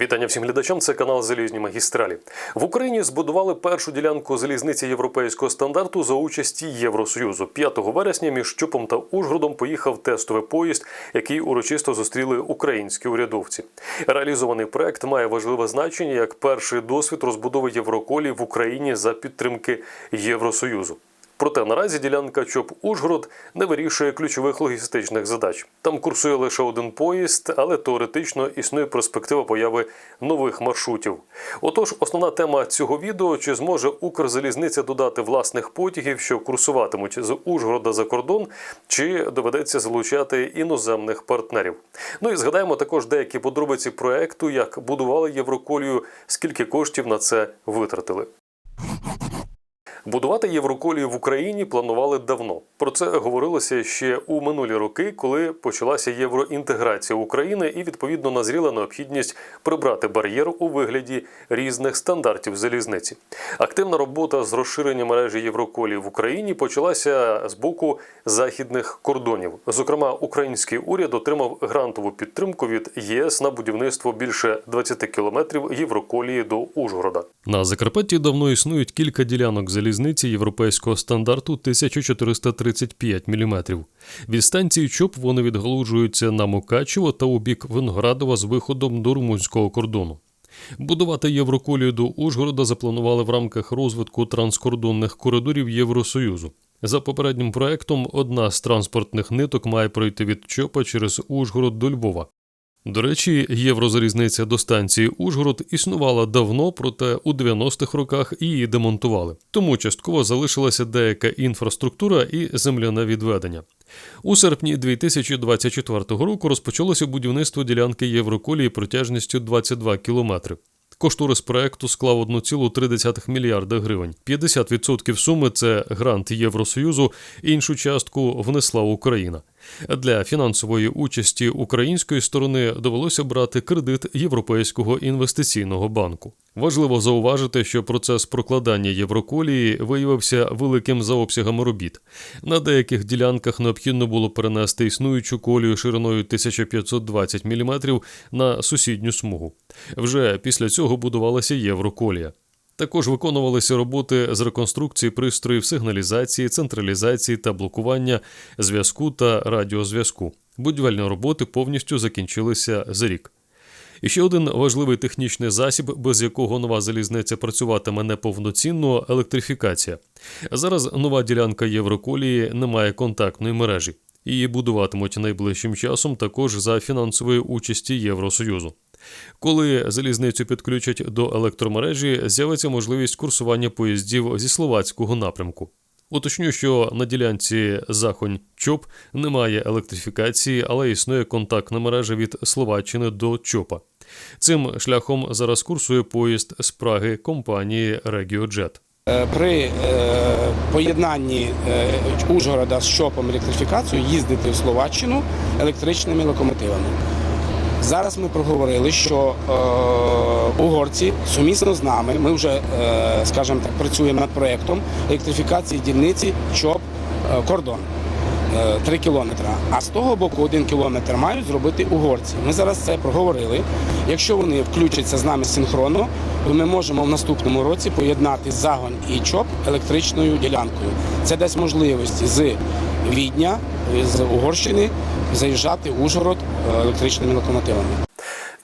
Вітання всім глядачам. Це канал Залізні магістралі. В Україні збудували першу ділянку залізниці європейського стандарту за участі Євросоюзу. 5 вересня між Чопом та Ужгородом поїхав тестовий поїзд, який урочисто зустріли українські урядовці. Реалізований проект має важливе значення як перший досвід розбудови Євроколі в Україні за підтримки Євросоюзу. Проте наразі ділянка ЧОП Ужгород не вирішує ключових логістичних задач. Там курсує лише один поїзд, але теоретично існує перспектива появи нових маршрутів. Отож, основна тема цього відео: чи зможе Укрзалізниця додати власних потягів, що курсуватимуть з Ужгорода за кордон, чи доведеться залучати іноземних партнерів. Ну і згадаємо також деякі подробиці проекту, як будували Євроколію, скільки коштів на це витратили. Будувати Євроколію в Україні планували давно. Про це говорилося ще у минулі роки, коли почалася євроінтеграція України, і відповідно назріла необхідність прибрати бар'єр у вигляді різних стандартів залізниці. Активна робота з розширення мережі Євроколії в Україні почалася з боку західних кордонів. Зокрема, український уряд отримав грантову підтримку від ЄС на будівництво більше 20 кілометрів Євроколії до Ужгорода. На Закарпатті давно існують кілька ділянок залізниці європейського стандарту 1435 мм. Від станції ЧОП вони відгалужуються на Мукачево та у бік Виноградова з виходом до румунського кордону. Будувати Євроколію до Ужгорода запланували в рамках розвитку транскордонних коридорів Євросоюзу. За попереднім проектом, одна з транспортних ниток має пройти від ЧОПа через Ужгород до Львова. До речі, єврозалізниця до станції Ужгород існувала давно, проте у 90-х роках її демонтували. Тому частково залишилася деяка інфраструктура і земляне відведення. У серпні 2024 року розпочалося будівництво ділянки Євроколії протяжністю 22 кілометри. Кошторис проекту склав 1,3 мільярда гривень. 50% суми це грант Євросоюзу, іншу частку внесла Україна. Для фінансової участі української сторони довелося брати кредит Європейського інвестиційного банку. Важливо зауважити, що процес прокладання Євроколії виявився великим за обсягами робіт. На деяких ділянках необхідно було перенести існуючу колію шириною 1520 мм на сусідню смугу. Вже після цього будувалася Євроколія. Також виконувалися роботи з реконструкції пристроїв сигналізації, централізації та блокування зв'язку та радіозв'язку. Будівельні роботи повністю закінчилися за рік. І ще один важливий технічний засіб, без якого нова залізниця працюватиме неповноцінно електрифікація. Зараз нова ділянка Євроколії не має контактної мережі. Її будуватимуть найближчим часом також за фінансової участі Євросоюзу. Коли залізницю підключать до електромережі, з'явиться можливість курсування поїздів зі словацького напрямку. Уточню, що на ділянці Захонь ЧОП немає електрифікації, але існує контактна мережа від Словаччини до ЧОПа. Цим шляхом зараз курсує поїзд з Праги компанії. Е, При е, поєднанні е, Ужгорода з ЩОПом електрифікацією їздити в Словаччину електричними локомотивами. Зараз ми проговорили, що е, угорці сумісно з нами, ми вже, е, скажімо так, працюємо над проєктом електрифікації дільниці ЧОП е, кордон. 3 кілометри. А з того боку один кілометр мають зробити угорці. Ми зараз це проговорили. Якщо вони включаться з нами синхронно, то ми можемо в наступному році поєднати загонь і ЧОП електричною ділянкою. Це дасть можливість з Відня, з Угорщини заїжджати в Ужгород е, електричними локомотивами.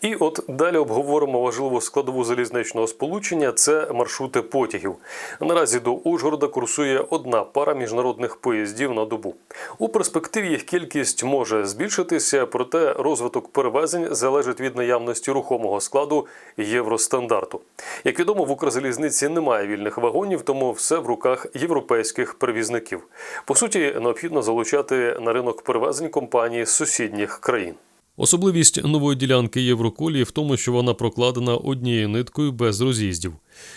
І от далі обговоримо важливу складову залізничного сполучення це маршрути потягів. Наразі до Ужгорода курсує одна пара міжнародних поїздів на добу. У перспективі їх кількість може збільшитися, проте розвиток перевезень залежить від наявності рухомого складу євростандарту. Як відомо, в Укрзалізниці немає вільних вагонів, тому все в руках європейських перевізників. По суті, необхідно залучати на ринок перевезень компанії з сусідніх країн. Особливість нової ділянки Євроколії в тому, що вона прокладена однією ниткою без роз'їздів.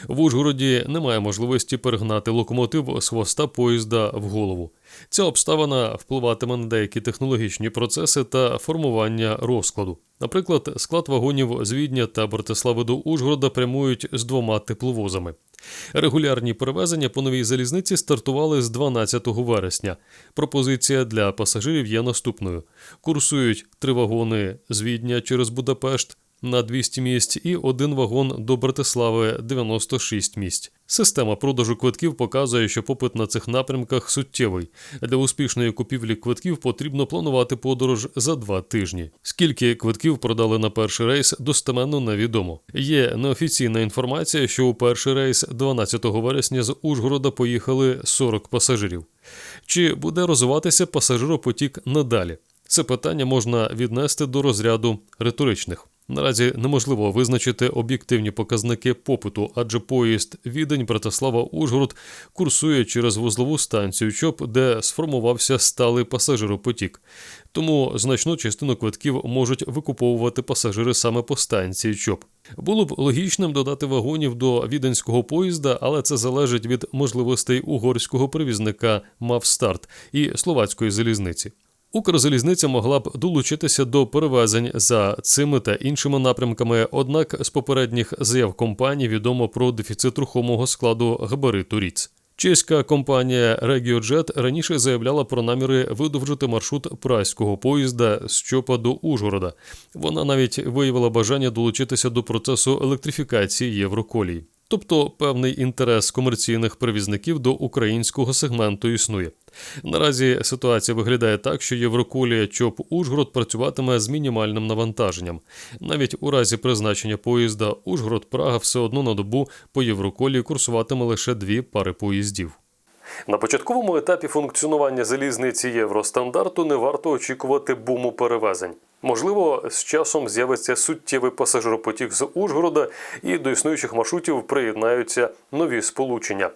В Ужгороді немає можливості перегнати локомотив з хвоста поїзда в голову. Ця обставина впливатиме на деякі технологічні процеси та формування розкладу. Наприклад, склад вагонів з Відня та Братислави до Ужгорода прямують з двома тепловозами. Регулярні перевезення по новій залізниці стартували з 12 вересня. Пропозиція для пасажирів є наступною: курсують три вагони з Відня через Будапешт, на 200 місць і один вагон до Братислави 96 місць. Система продажу квитків показує, що попит на цих напрямках суттєвий. Для успішної купівлі квитків потрібно планувати подорож за два тижні. Скільки квитків продали на перший рейс, достеменно невідомо. Є неофіційна інформація, що у перший рейс 12 вересня з Ужгорода поїхали 40 пасажирів. Чи буде розвиватися пасажиропотік надалі? Це питання можна віднести до розряду риторичних. Наразі неможливо визначити об'єктивні показники попиту, адже поїзд Відень Братислава Ужгород курсує через вузлову станцію ЧОП, де сформувався сталий пасажиропотік. Тому значну частину квитків можуть викуповувати пасажири саме по станції ЧОП. Було б логічним додати вагонів до віденського поїзда, але це залежить від можливостей угорського перевізника Мавстарт і словацької залізниці. Укрзалізниця могла б долучитися до перевезень за цими та іншими напрямками, однак з попередніх заяв компанії відомо про дефіцит рухомого складу габариту Ріц. Чеська компанія RegioJet раніше заявляла про наміри видовжити маршрут прайського поїзда з Чопа до Ужгорода. Вона навіть виявила бажання долучитися до процесу електрифікації Євроколій. Тобто певний інтерес комерційних перевізників до українського сегменту існує. Наразі ситуація виглядає так, що Євроколія ЧОП Ужгород працюватиме з мінімальним навантаженням. Навіть у разі призначення поїзда Ужгород Прага все одно на добу по Євроколії курсуватиме лише дві пари поїздів. На початковому етапі функціонування залізниці Євростандарту не варто очікувати буму перевезень. Можливо, з часом з'явиться суттєвий пасажиропотік з Ужгорода, і до існуючих маршрутів приєднаються нові сполучення.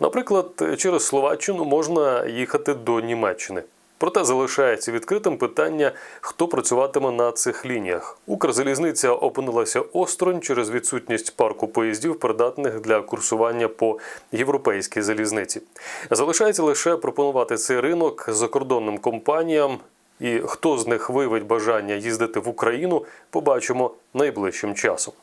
Наприклад, через Словаччину можна їхати до Німеччини. Проте залишається відкритим питання, хто працюватиме на цих лініях. Укрзалізниця опинилася осторонь через відсутність парку поїздів, придатних для курсування по європейській залізниці. Залишається лише пропонувати цей ринок закордонним компаніям. І хто з них виявить бажання їздити в Україну, побачимо найближчим часом.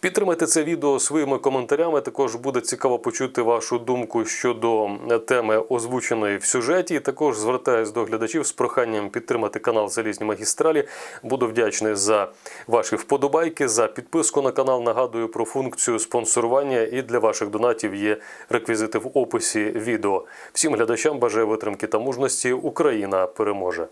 Підтримайте це відео своїми коментарями. Також буде цікаво почути вашу думку щодо теми озвученої в сюжеті. Також звертаюсь до глядачів з проханням підтримати канал Залізні магістралі. Буду вдячний за ваші вподобайки, за підписку на канал. Нагадую про функцію спонсорування. І для ваших донатів є реквізити в описі відео. Всім глядачам бажаю витримки та мужності. Україна переможе.